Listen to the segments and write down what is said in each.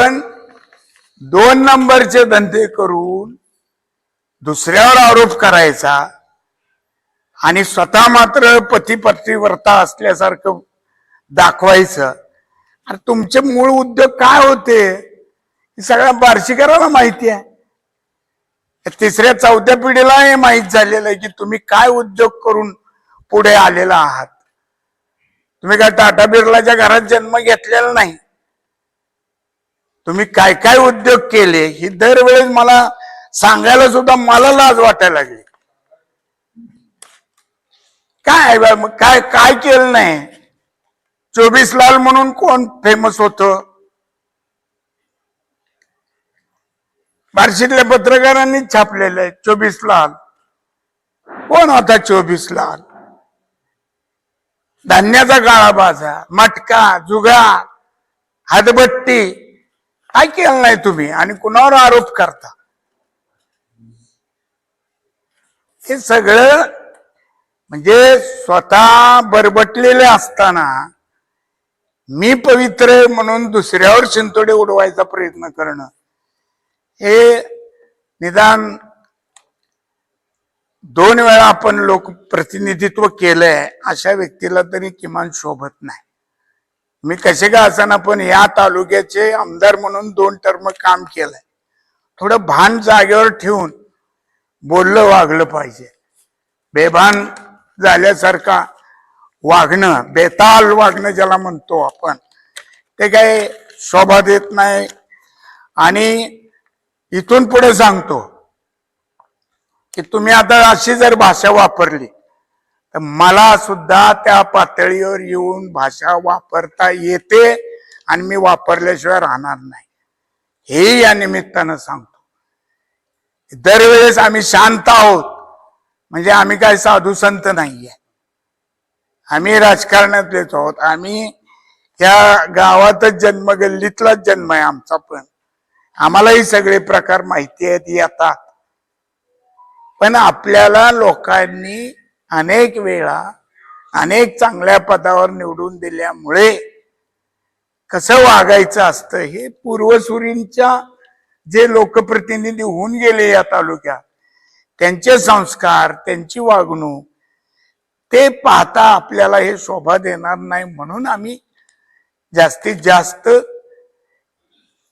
पण दोन नंबरचे धंदे करून दुसऱ्यावर आरोप करायचा आणि स्वतः मात्र पती पत्नीव्रता असल्यासारखं दाखवायचं. अरे तुमचे मूळ उद्योग काय होते? हे सगळ्या बार्शीकराला माहिती आहे. तिसऱ्या चौथ्या पिढीला हे माहीत झालेलं आहे की तुम्ही काय उद्योग करून पुढे आलेला आहात. तुम्ही काय टाटा बिर्लाच्या घरात जन्म घेतलेला नाही. तुम्ही काय काय उद्योग केले ही दरवेळेस मला सांगायला सुद्धा मला लाज वाटायला लागली. काय बा, मग काय काय केलं नाही? चोवीस लाल म्हणून कोण फेमस होत? बार्शीतल्या पत्रकारांनी छापलेलं आहे चोवीस लाल. कोण होता चोवीस लाल? धान्याचा काळा बाजार मटका जुगार हातबट्टी काय केलं नाही तुम्ही आणि कुणावर आरोप करता? हे सगळं म्हणजे स्वतः बरबटलेले असताना मी पवित्र म्हणून दुसऱ्यावर शिंतोडे उडवायचा प्रयत्न करणं हे निदान दोन वेळा आपण लोक प्रतिनिधित्व केलंय अशा व्यक्तीला तरी किमान शोभत नाही. मी कसे का असताना पण या तालुक्याचे आमदार म्हणून दोन टर्म काम केलंय. थोडं भान जागेवर ठेवून बोललं वागलं पाहिजे. बेभान झाल्यासारखा वागणं बेताल वागणं ज्याला म्हणतो आपण ते काही शोभा देत नाही. आणि इथून पुढे सांगतो की तुम्ही आता अशी जर भाषा वापरली तर मला सुद्धा त्या पातळीवर येऊन भाषा वापरता येते आणि मी वापरल्याशिवाय राहणार नाही. हे या निमित्तानं सांगतो. दरवेळेस आम्ही शांत आहोत. म्हणजे आम्ही काय साधू संत नाहीये. आम्ही राजकारणातलेच आहोत. आम्ही या गावातच जन्म गल्लीतलाच जन्म आहे आमचा पण. आम्हालाही सगळे प्रकार माहिती आहेत येतात. पण आपल्याला लोकांनी अनेक वेळा अनेक चांगल्या पदावर निवडून दिल्यामुळे कसं वागायचं असतं हे पूर्वसुरींच्या जे लोकप्रतिनिधी होऊन गेले या तालुक्यात त्यांचे संस्कार त्यांची वागणूक ते पाहता आपल्याला हे शोभा देणार नाही म्हणून आम्ही जास्तीत जास्त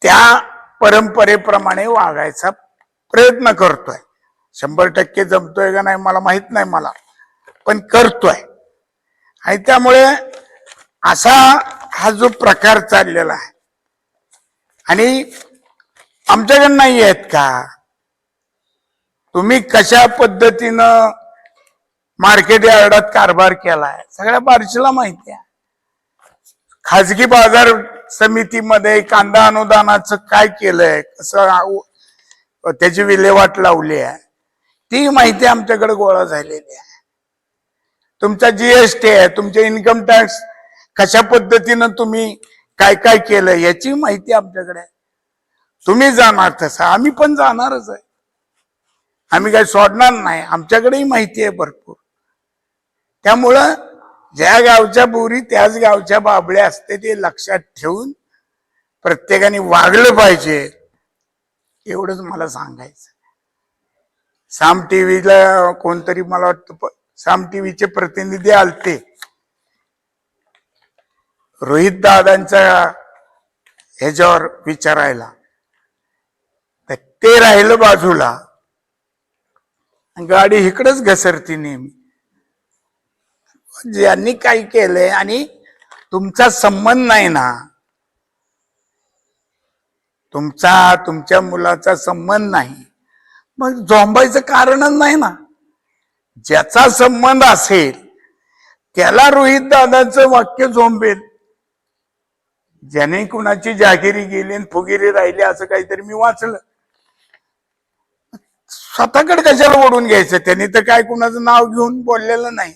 त्या परंपरेप्रमाणे वागायचा प्रयत्न करतोय. शंभर टक्के जमतोय का नाही मला माहीत नाही मला. पण करतोय. आणि त्यामुळे असा हा जो प्रकार चाललेला आहे. आणि आमच्याकडे नाही आहेत का? तुम्ही कशा पद्धतीनं मार्केट यार्डात कारभार केलाय? सगळ्या बारशीला माहिती आहे. खाजगी बाजार समितीमध्ये कांदा अनुदानाचं काय केलंय? कसं त्याची विल्हेवाट लावली आहे? ती माहिती आमच्याकडे गोळा झालेली आहे. तुमचा जीएसटी आहे तुमचे इन्कम टॅक्स कशा पद्धतीनं तुम्ही काय काय केलं याची माहिती आमच्याकडे आहे. तुम्ही जाणार तसं आम्ही पण जाणारच आहे. आम्ही काही सोडणार नाही आमच्याकडेही माहिती आहे भरपूर. त्यामुळं ज्या गावच्या बोरी त्याच गावच्या बाबळ्या असते ते लक्षात ठेवून प्रत्येकाने वागलं पाहिजे एवढंच मला सांगायचं साम टीव्हीला कोणतरी मला वाटतं साम टीव्हीचे प्रतिनिधी आलते. रोहित दादांच्या ह्याच्यावर विचारायला. तर ते राहिलं बाजूला. गाडी इकडंच घसरती नेहमी. म्हणजे ज्यांनी काही केलंय आणि तुमचा संबंध नाही ना. तुमचा तुमच्या मुलाचा संबंध नाही. मग झोंबायचं कारणच नाही ना. ज्याचा संबंध असेल त्याला रोहित दादांचं वाक्य झोंबेल. ज्याने कुणाची जागिरी गेली आणि फुगिरी राहिली असं काहीतरी मी वाचलं. स्वतःकडे कशाला ओढून घ्यायचं? त्यांनी तर काय कुणाचं नाव घेऊन बोललेलं नाही.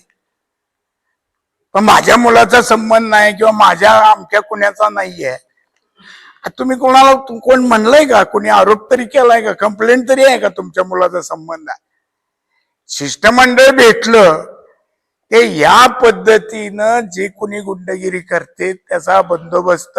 पण माझ्या मुलाचा संबंध नाही किंवा माझ्या आमच्या कुणाचा नाहीये. तुम्ही कोणाला कोण म्हणलंय का? कोणी आरोप तरी केलाय का? कंप्लेंट तरी आहे का तुमच्या मुलाचा संबंध? आहे शिष्टमंडळ भेटलं ते या पद्धतीनं जे कोणी गुंडगिरी करते त्याचा बंदोबस्त